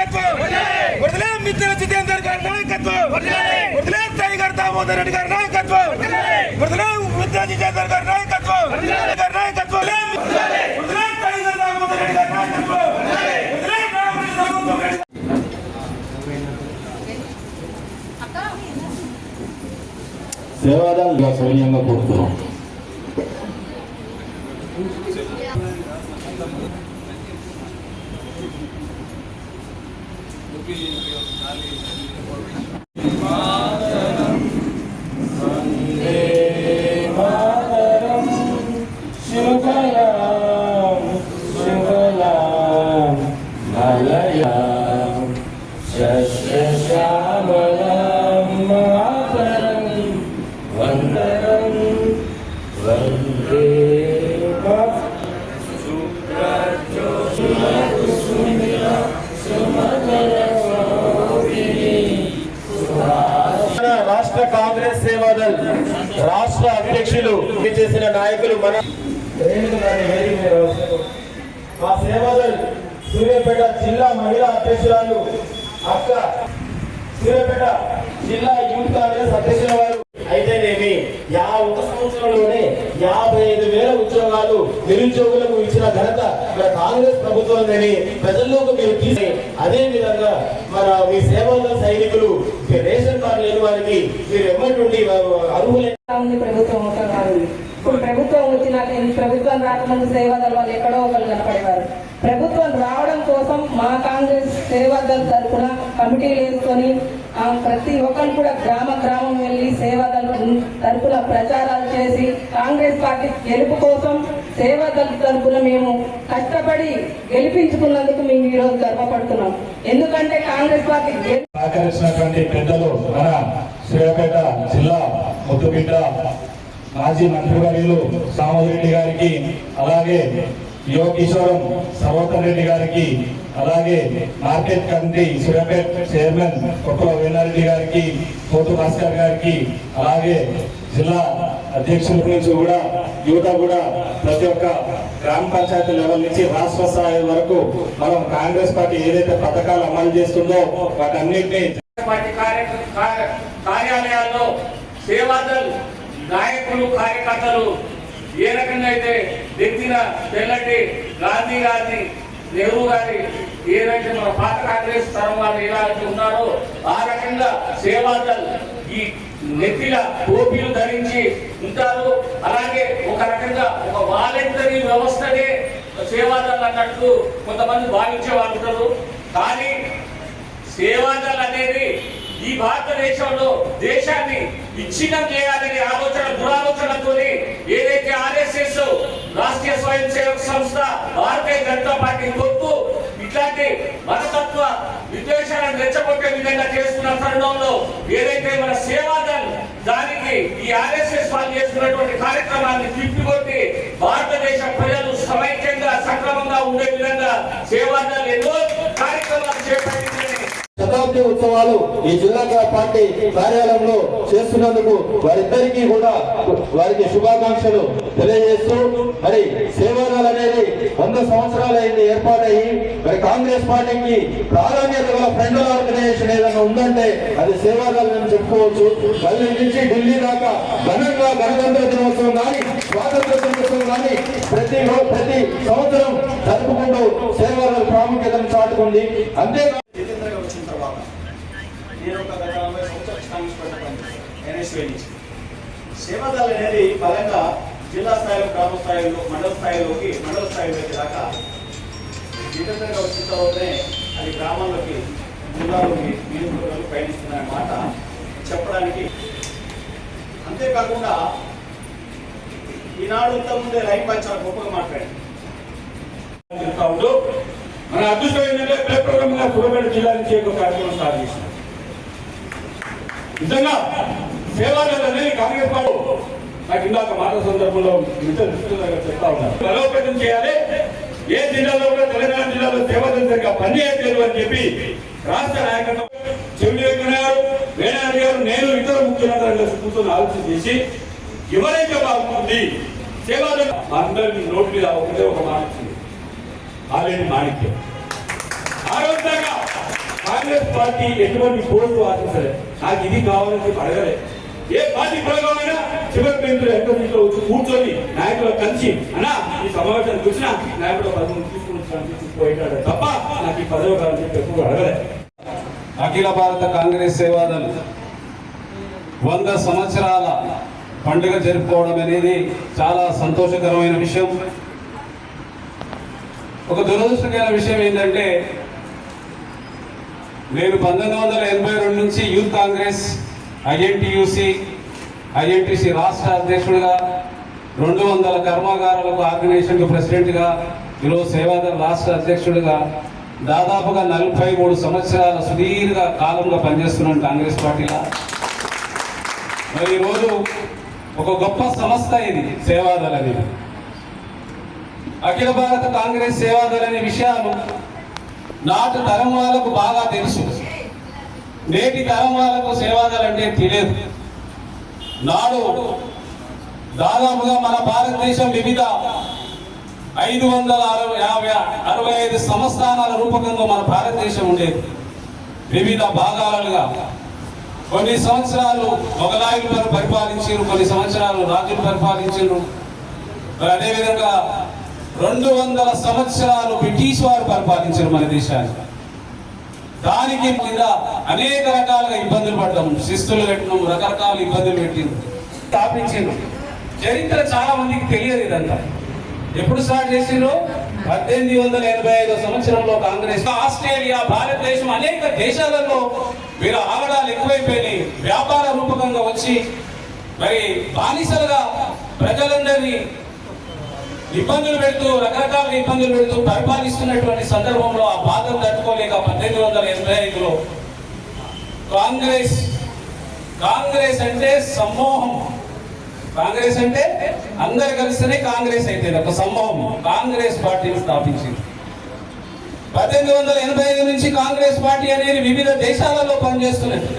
నాయకత్వం! వదిలే! మిత్రుల జితేందర్ గారి నాయకత్వం! వదిలే! టైగర్ దామోదర్ రెడ్డి గారి నాయకత్వం! వదిలే! మిత్రుల జితేందర్ గారి నాయకత్వం! గారి నాయకత్వం! వదిలే టైగర్ దామోదర్ రెడ్డి గారి నాయకత్వం! వదిలే! రామరెడ్డి దామోదర్ రెడ్డి గాలి రాష్ట్ర అధ్యక్షులు చేసిన నాయకులు మన మా సేవాదల్ సూర్యాపేట జిల్లా మహిళా అధ్యక్షురాలు అక్క సూర్యాపేట జిల్లా యూత్ కాంగ్రెస్ అధ్యక్షుల వారు. అయితేనేమి యా ఒక సంవత్సరంలోనే యాభై నిరుద్యోగులకు ఇచ్చిన ఘనత మన కాంగ్రెస్ ప్రభుత్వంలోని ప్రజల్లోకి మీరు తీసి అదే విధంగా మన మీ సేవల సైనికులు రేషన్ కార్డు లేని వారికి మీరు ఎమ్మటి అర్హులే ప్రభుత్వం ఇప్పుడు ప్రభుత్వం వచ్చినాక ప్రభుత్వం రాకముందు సేవాదళ వాళ్ళు ఎక్కడో ఒకరు కనపడేవారు. ప్రభుత్వం రావడం కోసం మా కాంగ్రెస్ సేవాదళ తరఫున కమిటీలు వేసుకొని ప్రతి ఒక్కరు కూడా గ్రామ గ్రామం వెళ్ళి సేవాదళ తరఫున ప్రచారాలు చేసి కాంగ్రెస్ పార్టీ గెలుపు కోసం సేవ తరపున మేము కష్టపడి గెలిపించుకున్నందుకు మేము ఈరోజు గర్వపడుతున్నాం. ఎందుకంటే కాంగ్రెస్ పార్టీ గెలు- సహకరించినటువంటి పెద్దలు మన సూర్యాపేట జిల్లా ముద్దుబిడ్డ మాజీ మంత్రివర్యులు సామోదరెడ్డి గారికి అలాగే యువ సర్వోత్తర్ రెడ్డి గారికి అలాగే market committee Suryapet chairman Koppala Venareddy గారికి కోటు భాస్కర్ గారికి అలాగే జిల్లా అధ్యక్షుల నుంచి కూడా యువత కూడా ప్రతి ఒక్క గ్రామ పంచాయతీ లెవెల్ నుంచి రాష్ట్ర స్థాయి వరకు మనం కాంగ్రెస్ పార్టీ ఏదైతే పథకాలు అమలు చేస్తుందో వాటన్నిటిని పార్టీ కార్య- కార్యాలయాల్లో సేవాదల్ నాయకులు కార్యకర్తలు ఏ రకంగా అయితే వ్యక్తిన తెల్లటి గాంధీ గారిని నెహ్రూ గారి ఏదైతే మన పాత కాంగ్రెస్ తరం వారు ఎలా ఉన్నారో ఆ రకంగా సేవాదల్ ఈ నెత్తిల టోపీలు ధరించి ఉంటారు. అలాగే ఒక రకంగా ఒక వాలంటరీ వ్యవస్థనే సేవాదాలు అన్నట్లు కొంతమంది భావించే వాళ్ళు ఉంటారు. కానీ సేవాదాలు అనేది ఈ భారతదేశంలో దేశాన్ని విచ్ఛిన్నం చేయాలనే ఆలోచన దురాలోచనతో ఏదైతే ఆర్ఎస్ఎస్ రాష్ట్రీయ స్వయం సేవక సంస్థ భారతీయ జనతా పార్టీ కొట్టు ఇట్లాంటి మతతత్వ విద్వేషాలను రెచ్చగొట్టే విధంగా చేస్తున్న తరుణంలో ఏదైతే మన సేవాదల్ దానికి ఈ ఆర్ఎస్ఎస్ వాళ్ళు చేస్తున్నటువంటి కార్యక్రమాన్ని తిప్పికొట్టి భారతదేశ ప్రజలు సమైక్యంగా సక్రమంగా ఉండే విధంగా సేవాదల్ ఎన్నో కార్యక్రమాలు చేపట్టింది. శతాబ్ది ఉత్సవాలు ఈ జిల్లా పార్టీ కార్యాలయంలో చేస్తున్నందుకు వారిద్దరికీ కూడా వారికి శుభాకాంక్షలు తెలియజేస్తూ మరి సేవాదాలు అనేది వంద సంవత్సరాలైంది ఏర్పాటయ్యి మరి కాంగ్రెస్ పార్టీకి ప్రాధాన్యత గల ఫ్రెండ్ ఆర్గనైజేషన్ ఏదైనా ఉందంటే అది సేవాదాలు అని చెప్పుకోవచ్చు. మళ్ళీ నుంచి ఢిల్లీ దాకా ఘనంగా గణతంత్ర దినోత్సవం కానీ స్వాతంత్ర దినోత్సవం కానీ ప్రతి ప్రతి సంవత్సరం జరుపుకుంటూ సేవాదాల ప్రాముఖ్యతను చాటుకుంది. అంతేకాదు నేను ఒక గత నలభై సంవత్సరాలు కాంగ్రెస్ పార్టీ పనిచేశాను నుంచి సేవాదళ అనేది బలంగా జిల్లా స్థాయిలో గ్రామ స్థాయిలో మండల స్థాయిలోకి మండల స్థాయిలోకి దాకా నిరంతరంగా వచ్చిన తర్వాతనే అది గ్రామాల్లోకి జిల్లాలోకి నియోజకవర్గాలు పయనిస్తుందనే మాట చెప్పడానికి అంతేకాకుండా ఈనాడు ఇంతకుముందే లైన్ పై చాలా గొప్పగా మాట్లాడారు. మన అదృష్టం ఏంటంటే ప్రోగ్రామ్గా సూర్యాపేట జిల్లా నుంచి ఒక కార్యక్రమం స్టార్ట్ చేసిన. నిజంగా సేవాదల్ అనేది కాంగ్రెస్ పార్టీ. నాకు ఇందాక మాట సందర్భంలో మిత్రులు చెప్తా ఉన్నారు. బలోపేతం చేయాలి. ఏ జిల్లాలో కూడా తెలంగాణ జిల్లాలో సేవాదల్ సరిగ్గా పనిచేయట్లేదు అని చెప్పి రాష్ట్ర నాయకత్వం చెవిటి వెంకన్న గారు గారు నేను ఇతర ముఖ్యమంత్రి కూర్చొని ఆలోచన చేసి ఎవరైతే బాగుంటుంది సేవాదల్ అందరినీ నోటి మీద ఒకటే ఒక మాట వచ్చింది మాణిక్యం. ఆ రోజు దాకా కాంగ్రెస్ పార్టీ ఎటువంటి పోస్టు ఆశించలే నాకు ఇది కావాలని చెప్పి అడగలే. ఏ పార్టీ ప్రయోగమైనా చివరి బెంచులు ఎంత ఇంట్లో వచ్చి కూర్చొని నాయకులు కలిసి అన్నా ఈ సమావేశానికి వచ్చిన నాయకుడు పదవి తీసుకుని తప్ప నాకు ఈ పదవి కావాలని చెప్పి ఎప్పుడు అడగలే. అఖిల భారత కాంగ్రెస్ సేవాదం వంద సంవత్సరాల పండుగ జరుపుకోవడం అనేది చాలా సంతోషకరమైన విషయం. ఒక దురదృష్టకరమైన విషయం ఏంటంటే నేను పంతొమ్మిది వందల ఎనభై రెండు నుంచి యూత్ కాంగ్రెస్ ఐఎన్టీయూసి ఐఎన్టీసీ రాష్ట్ర అధ్యక్షుడిగా రెండు వందల కర్మాగారాలకు ఆర్గనైజేషన్కు ప్రెసిడెంట్గా ఈరోజు సేవాదళ రాష్ట్ర అధ్యక్షుడిగా దాదాపుగా నలభై మూడు సంవత్సరాల సుదీర్ఘ కాలంగా పనిచేస్తున్నాను కాంగ్రెస్ పార్టీగా మరి ఈరోజు ఒక గొప్ప సంస్థ ఇది సేవాదళ అనేది. అఖిల భారత కాంగ్రెస్ సేవాదళ అనే విషయాలు నాటు తరం వాళ్ళకు బాగా తెలుసు. నేటి తరం వాళ్ళకు సేవాదాలు అంటే తెలియదు. నాడు దాదాపుగా మన భారతదేశం వివిధ ఐదు వందల అరవై యాభై అరవై ఐదు సంస్థానాల రూపకంగా మన భారతదేశం ఉండేది. వివిధ భాగాలుగా. కొన్ని సంవత్సరాలు మొగలాయులు పరిపాలించారు కొన్ని సంవత్సరాలు రాజులు పరిపాలించారు. అదేవిధంగా రెండు వందల సంవత్సరాలు బ్రిటిష్ వారు పరిపాలించారు మన దేశాన్ని. దానికి మీద అనేక రకాలుగా ఇబ్బందులు పడ్డాం. శిస్తులు పెట్టినాం రకరకాల ఇబ్బందులు పెట్టింది స్థాపించింది చరిత్ర చాలా మందికి తెలియదు ఇదంతా. ఎప్పుడు స్టార్ట్ చేసిండ్రు పద్దెనిమిది వందల ఎనభై ఐదో సంవత్సరంలో కాంగ్రెస్ ఆస్ట్రేలియా భారతదేశం అనేక దేశాలలో వీరు ఆగడాలు ఎక్కువైపోయినాయి. వ్యాపార రూపకంగా వచ్చి మరి బానిసలుగా ప్రజలందరినీ ఇబ్బందులు పెడుతూ రకరకాల ఇబ్బందులు పెడుతూ పరిపాలిస్తున్నటువంటి సందర్భంలో ఆ బాధను తట్టుకోలేక పద్దెనిమిది వందల ఎనభై ఐదులో కాంగ్రెస్ కాంగ్రెస్ అంటే సమ్మోహం. కాంగ్రెస్ అంటే అందరు కలిస్తేనే కాంగ్రెస్ అయితే ఒక సమూహం కాంగ్రెస్ పార్టీని స్థాపించింది. పద్దెనిమిది వందల ఎనభై ఐదు నుంచి కాంగ్రెస్ పార్టీ అనేది వివిధ దేశాలలో పనిచేస్తున్నది.